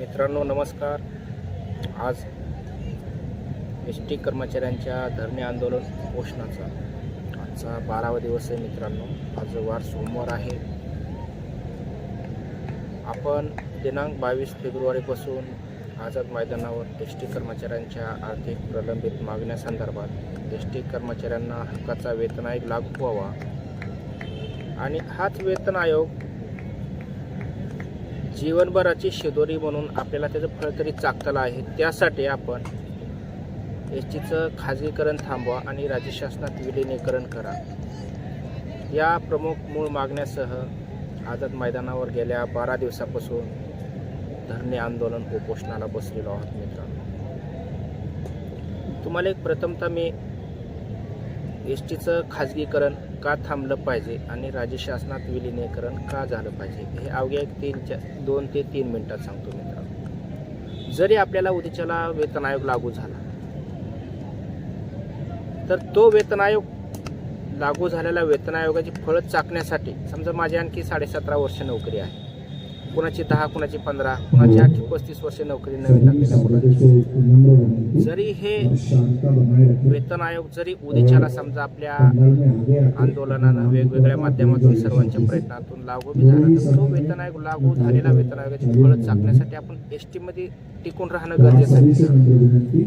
मित्रांनो नमस्कार. आज एस टी कर्मचाऱ्यांच्या धरणे आंदोलन उपोषणाचा आजचा बारावा दिवस आहे मित्रांनो. आज वार सोमवार आहे. आपण दिनांक बावीस फेब्रुवारीपासून आझाद मैदानावर एस टी कर्मचाऱ्यांच्या आर्थिक प्रलंबित मागण्यासंदर्भात एस टी कर्मचाऱ्यांना हक्काचा वेतन आयोग लागू व्हावा. आणि हाच वेतन आयोग जीवनभराची शिदोरी म्हणून आपल्याला त्याचं फळ तरी चाकताला आहे. त्यासाठी आपण एस टीचं खाजगीकरण थांबवा आणि राज्य शासनात विलिनीकरण करा. या प्रमुख मूळ मागण्यासह आझाद मैदानावर गेल्या बारा दिवसापासून धरणे आंदोलन उपोषणाला बसलेलो आहोत मित्रांनो. तुम्हाला एक प्रथमतः मी एस टीचं खाजगीकरण का थांबलं पाहिजे आणि राज्य शासनात विलिनीकरण का झालं पाहिजे? हे अवघ्या एक तीन दोन ते तीन मिनटात सांगतो मित्रांनो. जरी आपल्याला उद्याच्याला वेतन आयोग लागू झाला तर तो वेतन आयोग लागू झालेल्या वेतन आयोगाची फळं चाकण्यासाठी समजा माझी आणखी साडेसतरा वर्ष नोकरी आहे. कुणाची दहा कुणाची पंधरा कुणाची आणखी पस्तीस वर्ष नोकरी नवीन लागलेल्या मुलांची. जरी हे वेतन आयोग जरी उद्याच्याला समजा आपल्या आंदोलनानं वेगवेगळ्या माध्यमातून सर्वांच्या प्रयत्नातून लागू बी झाला तर तो वेतन आयोग लागू झालेला वेतन आयोगाची फळं चाकण्यासाठी आपण एसमध्ये टिकून राहणं गरजेचं आहे.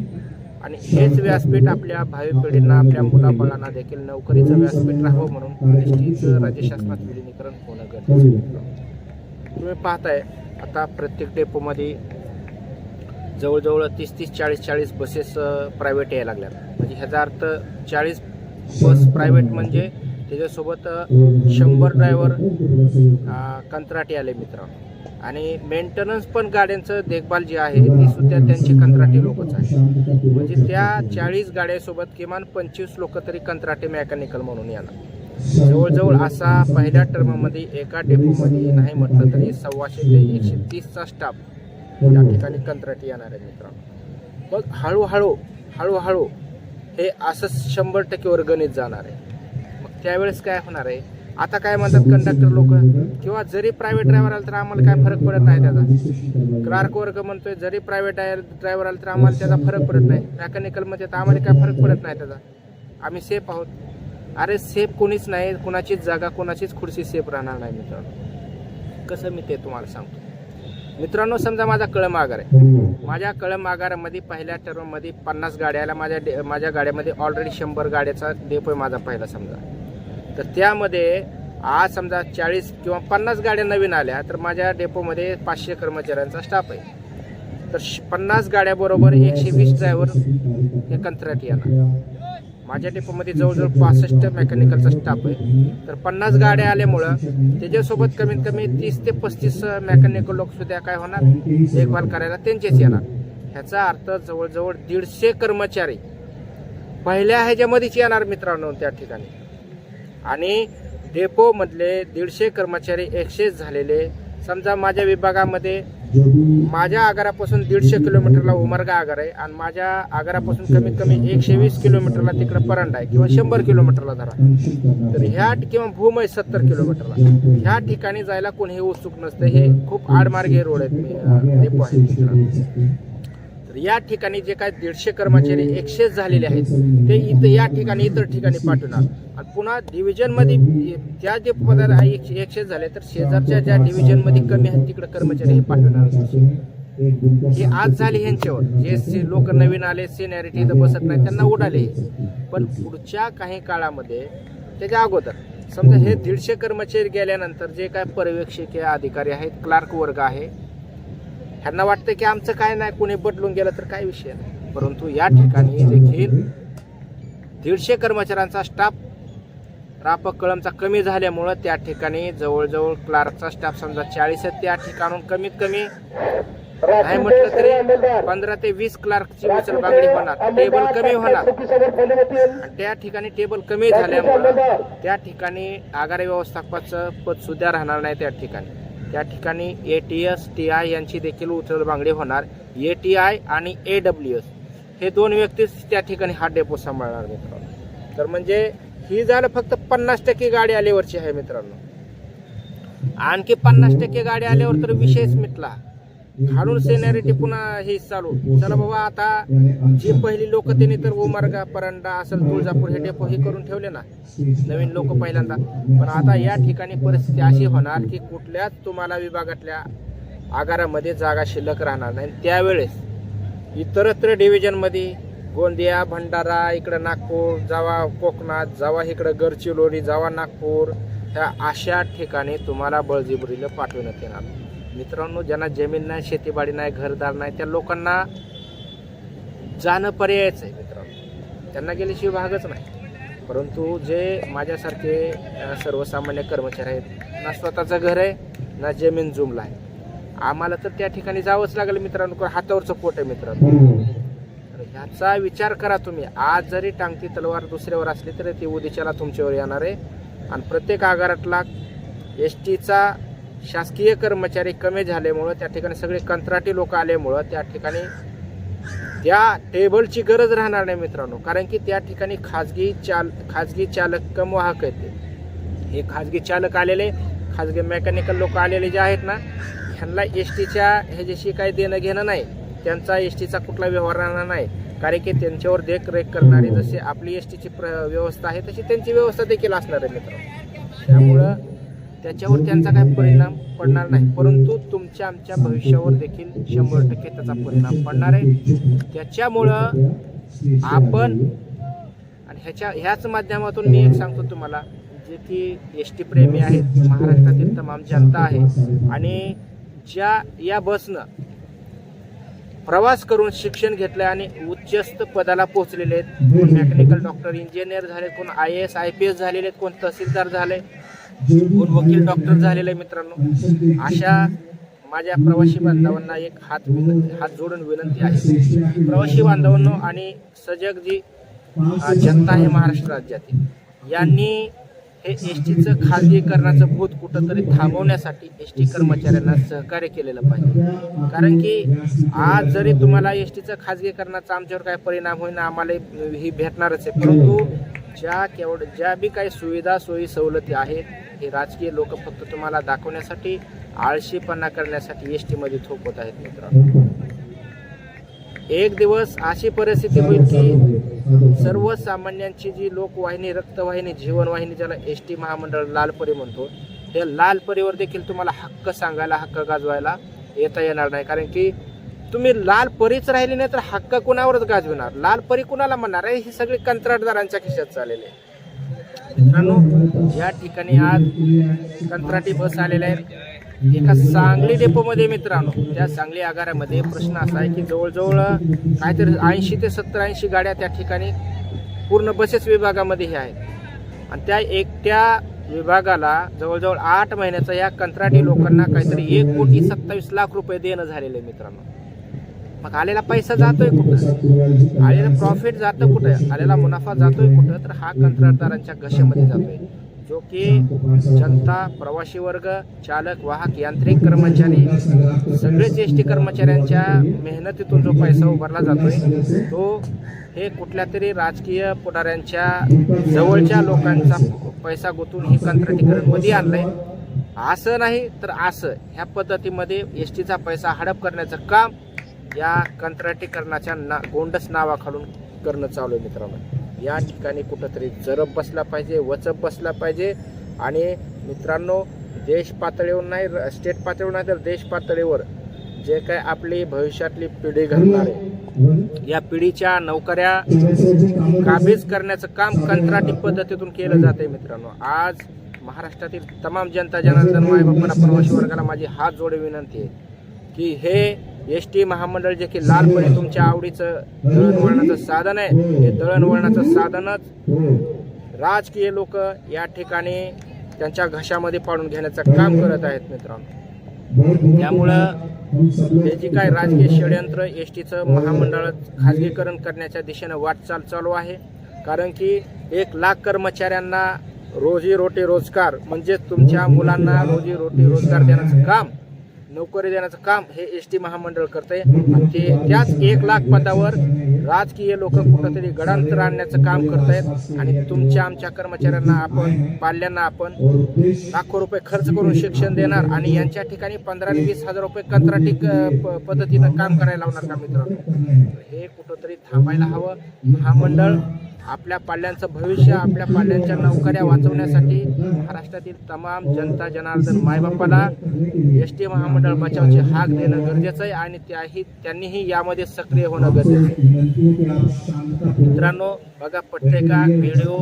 आणि हेच व्यासपीठ आपल्या भावी पिढींना आपल्या मुलाबाळांना देखील नोकरीचं व्यासपीठ राहावं म्हणून एस टीचं राज्य शासनात विलिनीकरण होणं गरजेचं तुम्ही पाहताय आता प्रत्येक डेपोमध्ये जवळजवळ तीस तीस चाळीस चाळीस बसेस प्रायव्हेट यायला लागल्यात. म्हणजे ह्याचा अर्थ चाळीस बस प्रायव्हेट म्हणजे त्याच्यासोबत शंभर ड्रायव्हर कंत्राटी आले मित्र आणि मेंटेनन्स पण गाड्यांचं देखभाल जी आहे ती सुद्धा त्यांची कंत्राटी लोकच आहे. म्हणजे त्या चाळीस गाड्यासोबत किमान पंचवीस लोक तरी कंत्राटी मेकॅनिकल म्हणून येणार जवळजवळ असा पहिल्या टर्ममध्ये एका डेपोमध्ये नाही म्हटलं तरी सव्वाशे ते एकशे तीसचा स्टाफ या ठिकाणी कंत्राटी येणार आहे मित्रांनो. मग हळूहळू हळूहळू हे असंच शंभर टक्केवर गणित जाणार आहे. मग त्यावेळेस काय होणार आहे? आता काय म्हणतात कंडक्टर लोक? किंवा जरी प्रायव्हेट ड्रायव्हर आला तर आम्हाला काय फरक पडत नाही त्याचा? क्लार्क वर्ग म्हणतोय जरी प्रायव्हेट ड्रायव्हर आला तर आम्हाला त्याचा फरक पडत नाही. मेकॅनिकलमध्ये तर आम्हाला काय फरक पडत नाही त्याचा. आम्ही सेफ आहोत. अरे सेफ कोणीच नाही कोणाचीच जागा कोणाचीच खुर्ची सेफ राहणार नाही मित्रांनो. कसं मी ते तुम्हाला सांगतो. मित्रांनो समजा माझा कळम आगार आहे. माझ्या कळम आगारामध्ये पहिल्या टर्ममध्ये पन्नास गाड्या आल्या. माझ्या डे माझ्या गाड्यामध्ये ऑलरेडी शंभर गाड्याचा डेपो आहे माझा पहिला समजा. तर त्यामध्ये आज समजा चाळीस किंवा पन्नास गाड्या नवीन आल्या तर माझ्या डेपोमध्ये पाचशे कर्मचाऱ्यांचा स्टाफ आहे. तर श- पन्नास गाड्याबरोबर एकशे वीस ड्रायव्हर हे कंत्राटी येणार. माझ्या डेपोमध्ये जवळजवळ पासष्ट मेकॅनिकलचा स्टाफ आहे. तर पन्नास गाड्या आल्यामुळं त्याच्यासोबत कमीत कमी तीस ते पस्तीस मेकॅनिकल लोक सुद्धा काय होणार? देखभाल करायला त्यांचेच येणार. ह्याचा अर्थ जवळजवळ दीडशे कर्मचारी पहिल्या ह्याच्यामध्येच येणार मित्रांनो त्या ठिकाणी. आणि डेपोमधले दीडशे कर्मचारी एक्सेस झालेले. समजा माझ्या विभागामध्ये माझ्या आगारापासून दीडशे किलोमीटरला उमरगा आगार आहे आणि माझ्या आगारापासून कमीत कमी एकशे वीस किलोमीटरला तिकडं परंडा आहे किंवा शंभर किलोमीटरला धरा. तर ह्या किंवा भूम आहे सत्तर किलोमीटरला. ह्या ठिकाणी जायला कोणीही उत्सुक नसतं. हे खूप आडमार्गे रोड आहेत. अं, डेपो आहेत तर या ठिकाणी जे काय दीडशे कर्मचारी एक्सेस झालेले आहेत ते इथं या ठिकाणी इतर ठिकाणी पाठवणार. आणि पुन्हा डिव्हिजनमध्ये त्या जे पदार्थ एक्सेस झाले तर शेजारच्या ज्या डिव्हिजनमध्ये कमी आहेत तिकडे कर्मचारी हे पाठवणार हे आज झाले ह्यांच्यावर. जे लोक नवीन आले सिनियरिटी इथं बसत नाही त्यांना उडाले. पण पुढच्या काही काळामध्ये त्याच्या अगोदर समजा हे दीडशे कर्मचारी गेल्यानंतर जे काय पर्यवेक्षकीय अधिकारी आहेत क्लार्क वर्ग आहे ह्यांना वाटतं की आमचं काय नाही कोणी बदलून गेलं तर काय विषय नाही. परंतु या ठिकाणी देखील दीडशे कर्मचाऱ्यांचा स्टाफ राप कळमचा कमी झाल्यामुळं त्या ठिकाणी जवळजवळ क्लार्कचा स्टाफ समजा चाळीस आहेत त्या ठिकाणून कमीत कमी नाही म्हटलं तरी पंधरा ते वीस क्लार्कची उचलबांगडी होणार. टेबल कमी होणार. त्या ठिकाणी टेबल कमी झाल्यामुळं त्या ठिकाणी आगार व्यवस्थापकाचं पद सुद्धा राहणार नाही त्या ठिकाणी. त्या ठिकाणी A T S T I यांची देखील उचलबांगडी होणार. ए टी आय आणि ए डब्ल्यू एस हे दोन व्यक्तीच त्या ठिकाणी हा डेपो सांभाळणार मित्रांनो. तर म्हणजे ही झालं फक्त पन्नास टक्के गाडी आल्यावरची आहे मित्रांनो. आणखी पन्नास टक्के गाडी आल्यावर तर विषयच मिटला. हाडून सेनॅरिटी पुन्हा हे चालू. चला बाबा आता जी पहिली लोक त्यांनी तर ओमार्गा परांडा असेल तुळजापूर हे डेपो हे करून ठेवले ना नवीन लोक पहिल्यांदा. पण आता या ठिकाणी परिस्थिती अशी होणार की कुठल्याच तुम्हाला विभागातल्या आगारामध्ये जागा शिल्लक राहणार नाही. त्यावेळेस इतरत्र डिव्हिजनमध्ये गोंदिया भंडारा इकडं नागपूर जावा कोकणात जावा इकडं गडचिरोली जावा नागपूर ह्या अशा ठिकाणी तुम्हाला बळजीबुरीला पाठवण्यात येणार. मित्रांनो ज्यांना जमीन नाही शेतीबाडी नाही घरदार नाही त्या लोकांना जाणं पर्यायच आहे मित्रांनो. त्यांना गेल्याशिवाय भागच नाही. परंतु जे माझ्यासारखे सर्वसामान्य कर्मचारी आहेत ना स्वतःचं घर आहे ना जमीन जुमला आहे. आम्हाला तर त्या ठिकाणी जावंच लागेल मित्रांनो हातावरचं पोट आहे मित्रांनो. तर ह्याचा विचार करा तुम्ही. आज जरी टांगती तलवार दुसऱ्यावर असली तरी ती उद्याच्याला तुमच्यावर येणार आहे. आणि प्रत्येक आगारातला एस टीचा शासकीय कर्मचारी कमी झाल्यामुळं त्या ठिकाणी सगळे कंत्राटी लोक आल्यामुळं त्या ठिकाणी त्या टेबलची गरज राहणार नाही मित्रांनो. कारण की त्या ठिकाणी खाजगी चाल खाजगी चालक कम वाहक आहेत हे खाजगी चालक आलेले खाजगी मेकॅनिकल लोक आलेले जे आहेत ना ह्यांना एस टीच्या ह्याच्याशी काही देणं घेणं नाही. त्यांचा एस टीचा कुठला व्यवहार राहणार नाही. कारण की त्यांच्यावर देखरेख करणारी जशी आपली एस टीची प्र व्यवस्था आहे तशी त्यांची व्यवस्था देखील असणार आहे मित्रांनो. त्यामुळं त्याच्यावर त्यांचा काही परिणाम पडणार नाही. परंतु तुमच्या आमच्या भविष्यावर देखील शंभर टक्के त्याचा परिणाम पडणार आहे. त्याच्यामुळं आपण आणि ह्याच्या ह्याच माध्यमातून मी एक सांगतो तुम्हाला जे की एस टी प्रेमी आहेत महाराष्ट्रातील तमाम जनता आहे आणि ज्या या बसनं प्रवास करून शिक्षण घेतलं आणि उच्चस्त पदाला पोहोचलेले आहेत. कोण मेकॅनिकल डॉक्टर इंजिनियर झाले कोण I S I P S झालेले आहेत कोण तहसीलदार झाले कोण वकील डॉक्टर झालेलं आहे मित्रांनो. अशा माझ्या प्रवासी बांधवांना एक हात विनंती हात जोडून विनंती आहे. प्रवासी बांधवांनो आणि सजग जी जनता आहे महाराष्ट्र राज्यातील. यांनी हे एस टीचं खाजगीकरणाचं भूत कुठंतरी थांबवण्यासाठी एस टी कर्मचाऱ्यांना सहकार्य केलेलं पाहिजे. कारण की आज जरी तुम्हाला एस टीचं खाजगीकरणाचा आमच्यावर काय परिणाम होईना आम्हाला ही भेटणारच आहे. परंतु ज्या केवढ ज्या बी काही सुविधा सोयी सवलती आहेत हे राजकीय लोक फक्त तुम्हाला दाखवण्यासाठी आळशीपणा करण्यासाठी एस टीमध्ये थोपवत आहेत मित्रांनो. एक दिवस अशी परिस्थिती होईल की सर्वसामान्यांची जी लोकवाहिनी रक्तवाहिनी जीवनवाहिनी ज्याला एस टी महामंडळ लालपरी म्हणतो त्या लालपरीवर देखील तुम्हाला हक्क सांगायला हक्क गाजवायला येता येणार नाही. कारण की तुम्ही लाल परीच राहिली नाही तर हक्क कुणावरच गाजविणार? लाल परी कुणाला म्हणणार आहे? हे सगळे कंत्राटदारांच्या खिशात चाललेले आहे. मित्रांनो या ठिकाणी आज कंत्राटी बस आलेल्या आहेत. एका सांगली डेपोमध्ये मित्रांनो त्या सांगली आगारामध्ये प्रश्न असा आहे की जवळजवळ काहीतरी ऐंशी ते सत्तर ऐंशी गाड्या त्या ठिकाणी पूर्ण बसेस विभागामध्ये हे आहेत. आणि त्या एकट्या विभागाला जवळजवळ आठ महिन्याचा या कंत्राटी लोकांना काहीतरी एक कोटी सत्तावीस लाख रुपये देणं झालेलं आहे मित्रांनो. मग आलेला पैसा जातोय कुठं? आलेला प्रॉफिट जातं कुठं? आलेला मुनाफा जातोय कुठं? तर हा कंत्राटदारांच्या घशामध्ये जातोय. जो की जनता प्रवासी वर्ग चालक वाहक यांत्रिक कर्मचारी सगळेच एस टी कर्मचाऱ्यांच्या मेहनतीतून जो पैसा उभारला जातोय तो हे कुठल्या तरी राजकीय पुढाऱ्यांच्या जवळच्या लोकांचा पैसा गुंतून हे कंत्राटीकरणमध्ये आणलंय. असं नाही तर असं. ह्या पद्धतीमध्ये एस टीचा पैसा हडप करण्याचं काम या कंत्राटीकरणाच्या ना गोंडस नावाखालून करणं चालू आहे मित्रांनो. या ठिकाणी कुठंतरी जरब बसला पाहिजे वचप बसला पाहिजे. आणि मित्रांनो देश पातळीवर नाही र- स्टेट पातळीवर नाही तर देश पातळीवर जे काय आपली भविष्यातली पिढी घडणार आहे. या पिढीच्या नोकऱ्या काबीज करण्याचं काम कंत्राटी पद्धतीतून केलं जाते मित्रांनो. आज महाराष्ट्रातील तमाम जनता जनार्दन मायबापांना प्रवासी वर्गाला माझी हात जोडे विनंती आहे की हे एस टी महामंडळ जे की लालपणे तुमच्या आवडीचं दळणवळणाचं साधन आहे हे दळणवळणाचं साधनच राजकीय लोक या ठिकाणी त्यांच्या घशामध्ये पाडून घेण्याचं काम करत आहेत मित्रांनो. त्यामुळं हे जी काय राजकीय षडयंत्र एस टीचं महामंडळ खाजगीकरण करण्याच्या दिशेनं वाटचाल चालू आहे. कारण की एक लाख कर्मचाऱ्यांना रोजी रोटी रोजगार म्हणजे तुमच्या मुलांना रोजी रोटी रोजगार देण्याचं काम नोकरी देण्याचं काम हे एस टी महामंडळ करतंय. आणि ते त्याच एक लाख पदावर राजकीय लोक कुठंतरी गडांतर आणण्याचं काम करत आहेत आणि तुमच्या आमच्या कर्मचाऱ्यांना आपण पाल्यांना आपण लाखो रुपये खर्च करून शिक्षण देणार आणि यांच्या ठिकाणी पंधरा आणि वीस हजार रुपये कंत्राटी क- प- पद्धतीनं काम करायला लावणार का मित्रांनो? हे कुठंतरी थांबायला हवं. महामंडळ आपल्या पाल्यांचं भविष्य आपल्या पाल्यांच्या नोकऱ्या वाचवण्यासाठी महाराष्ट्रातील तमाम जनता जनार्दन मायबापाला एस टी महामंडळ बचावची हाक देणं गरजेचं आहे आणि त्याही त्यांनीही यामध्ये सक्रिय होणं गरजेचं आहे. मित्रांनो बघा पट्टेका व्हिडिओ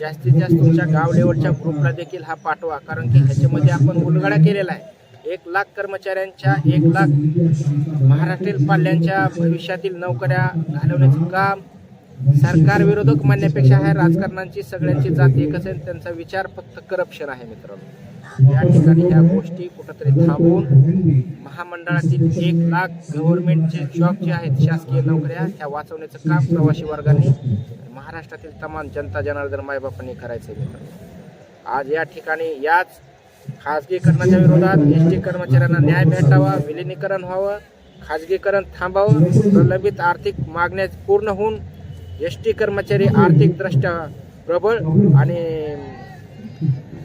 जास्तीत जास्त तुमच्या गाव लेवलच्या ग्रुपला देखील हा पाठवा कारण की ह्याच्यामध्ये आपण उलगडा केलेला आहे. एक लाख कर्मचाऱ्यांच्या एक लाख महाराष्ट्रीय पाल्यांच्या भविष्यातील नोकऱ्या घालवण्याचं काम सरकार विरोधक म्हणण्यापेक्षा आहे राजकारणांची सगळ्यांची जात एकच आहे त्यांचा विचार फक्त करप्शन आहे मित्रांनो. या ठिकाणी ह्या गोष्टी कुठंतरी थांबवून महामंडळातील एक लाख गव्हर्नमेंटचे जॉब जे आहेत शासकीय नोकऱ्या ह्या वाचवण्याचं काम प्रवासी वर्गाने महाराष्ट्रातील तमाम जनता जनार्दन मायबापांनी करायचं मित्रांनो. आज या ठिकाणी याच खाजगीकरणाच्या विरोधात एस टी कर्मचाऱ्यांना न्याय भेटावा विलिनीकरण व्हावं खाजगीकरण थांबावं प्रलंबित आर्थिक मागण्या पूर्ण होऊन एस टी कर्मचारी आर्थिकदृष्ट्या प्रबळ आणि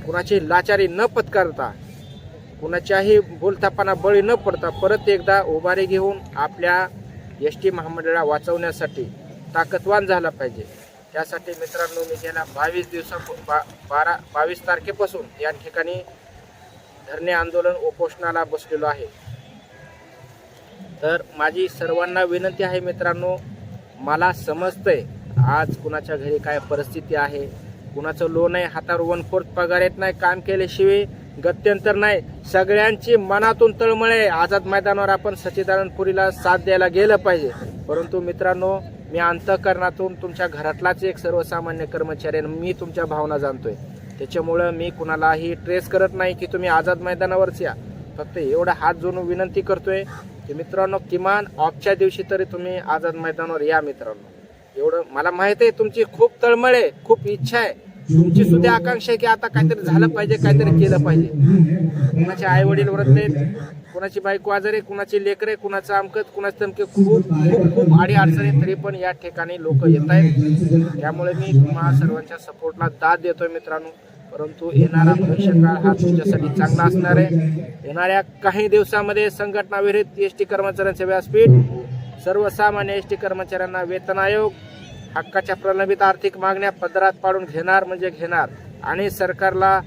कुणाची लाचारी न पत्करता कुणाच्याही बोलतापाना बळी न पडता परत एकदा उभारी घेऊन आपल्या एस टी महामंडळा वाचवण्यासाठी ताकदवान झाला पाहिजे. त्यासाठी मित्रांनो मी गेल्या बावीस दिवसा बा बारा बावीस तारखेपासून या ठिकाणी धरणे आंदोलन उपोषणाला बसलेलो आहे. तर माझी सर्वांना विनंती आहे मित्रांनो मला समजतंय आज कुणाच्या घरी काय परिस्थिती आहे कुणाचं लोन आहे हातावर वन फोर्थ पगार येत नाही काम केल्याशिवाय गत्यंतर नाही सगळ्यांची मनातून तळमळ आहे. आझाद मैदानावर आपण सचिदानंदपुरीला साथ द्यायला गेलं पाहिजे. परंतु मित्रांनो मी अंतकरणातून तुमच्या घरातलाच एक सर्वसामान्य कर्मचारी आणि मी तुमच्या भावना जाणतोय. त्याच्यामुळं मी कुणालाही ट्रेस करत नाही की तुम्ही आझाद मैदानावरच या. फक्त एवढा हात जोडून विनंती करतोय की मित्रांनो किमान ऑफच्या दिवशी तरी तुम्ही आझाद मैदानावर या मित्रांनो. एवढं मला माहीत आहे तुमची खूप तळमळ आहे खूप इच्छा आहे. तुमची सुद्धा आकांक्षा आहे की आता काहीतरी झालं पाहिजे काहीतरी केलं पाहिजे. कुणाचे आई वडील वरत आहेत कुणाची बायको आजारी आहे, कुणाची लेकरे कुणाचं अमकत कुणाचं तमके खूप खूप खूप आडी अडचणी तरी पण या ठिकाणी लोक येत आहेत त्यामुळे मी तुम्हा सर्वांच्या सपोर्टला दाद देतोय मित्रांनो. परंतु येणारा भविष्यकाळ हा तुमच्यासाठी चांगला असणार आहे. येणाऱ्या काही दिवसामध्ये संघटनाविरहित एस टी कर्मचाऱ्यांचे व्यासपीठ सर्वसामान्य एस टी कर्मचाऱ्यांना वेतन आयोग हक्काच्या प्रलंबित आर्थिक मागण्या पदरात पाडून घेणार म्हणजे घेणार. आणि सरकारला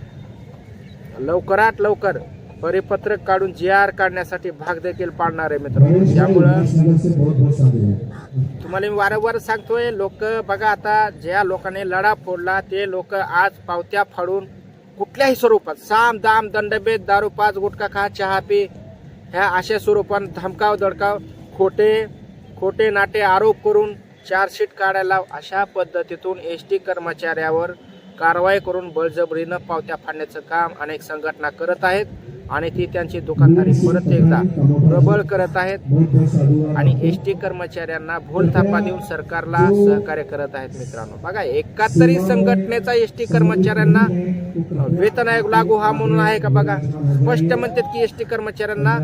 लवकरात लवकर परिपत्रक काढून जी आर काढण्यासाठी भाग देखील पाडणार आहे मित्रांनो. त्यामुळं तुम्हाला मी वारंवार सांगतोय लोक बघा आता ज्या लोकांनी लढा फोडला ते लोक आज पावत्या फाडून कुठल्याही स्वरूपात साम दाम दंडभेद दारू पाच गुटखा खा चहा पी ह्या अशा स्वरूपात धमकाव दडकाव खोटे खोटे नाटे आरोप करून चार्जशीट काढायला अशा पद्धतीतून एस टी कर्मचाऱ्यावर कारवाई करून बळजबरीनं पावत्या फाडण्याचं काम अनेक संघटना करत आहेत. आणि ती त्यांची दुकानदारी परत एकदा प्रबळ करत आहेत. आणि एस टी कर्मचाऱ्यांना भूल थापा देऊन सरकारला सहकार्य करत आहेत मित्रांनो. बघा एकाहत्तरी संघटनेचा एस टी कर्मचाऱ्यांना वेतन आयोग लागू हा म्हणून आहे का बघा? स्पष्ट म्हणतात की एस टी कर्मचाऱ्यांना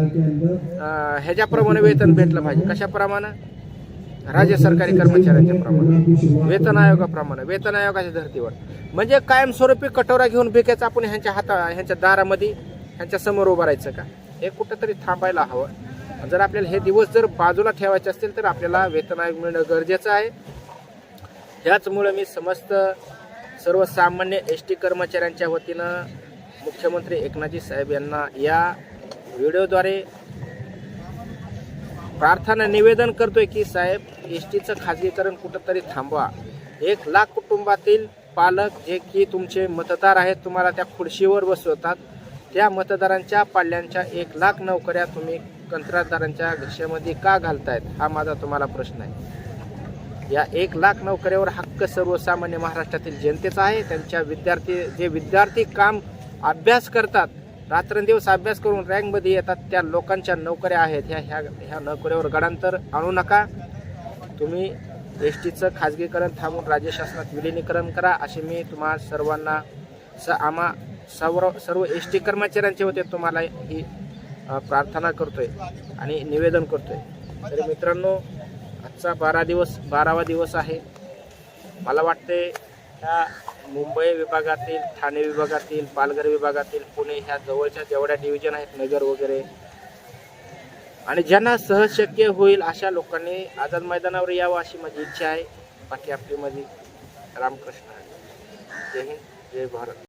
ह्याच्याप्रमाणे वेतन भेटलं पाहिजे. कशाप्रमाणे? राज्य सरकारी कर्मचाऱ्यांच्या प्रमाणे. वेतन आयोगाप्रमाणे वेतन आयोगाच्या धर्तीवर. म्हणजे कायमस्वरूपी कटोरा घेऊन भिकेचा आपण ह्यांच्या हाता ह्यांच्या दारामध्ये ह्यांच्या समोर उभं राहायचं का? हे कुठंतरी थांबायला हवं. जर आपल्याला हे दिवस जर बाजूला ठेवायचे असतील तर आपल्याला वेतन आयोग मिळणं गरजेचं आहे. ह्याचमुळं मी समस्त सर्वसामान्य एस टी कर्मचाऱ्यांच्या वतीनं मुख्यमंत्री एकनाथजी साहेब यांना या व्हिडिओद्वारे प्रार्थना निवेदन करतोय की साहेब एस टीचं खाजगीकरण कुठंतरी थांबवा. एक लाख कुटुंबातील पालक जे की तुमचे मतदार आहेत तुम्हाला त्या खुर्शीवर बसवतात. त्या मतदारांच्या पाल्यांच्या एक लाख नोकऱ्या तुम्ही कंत्राटदारांच्या घशामध्ये का घालतायत? हा माझा तुम्हाला प्रश्न आहे. या एक लाख नोकऱ्यावर हक्क सर्वसामान्य महाराष्ट्रातील जनतेचा आहे. त्यांच्या विद्यार्थी जे विद्यार्थी काम अभ्यास करतात रात्रंदिवस अभ्यास करून रँकमध्ये येतात त्या लोकांच्या नोकऱ्या आहेत. ह्या ह्या ह्या नोकऱ्यावर गडांतर आणू नका. तुम्ही एस टीचं खाजगीकरण थांबून राज्य शासनात विलिनीकरण करा असे मी तुम्हा सर्वांना स आम्हा सर्व सर्व एस टी कर्मचाऱ्यांचे होते. तुम्हाला ही प्रार्थना प्रार्थना करतोय आणि निवेदन करतोय. तर मित्रांनो आजचा बारा दिवस बारावा दिवस आहे. मला वाटते ह्या मुंबई विभागातील ठाणे विभागातील पालघर विभागातील पुणे ह्या जवळच्या जेवढ्या डिव्हिजन आहेत नगर वगैरे आणि ज्यांना सहज शक्य होईल अशा लोकांनी आझाद मैदानावर यावं अशी माझी इच्छा आहे. बाकी आपलीमध्ये रामकृष्ण जय हिंद जय भारत.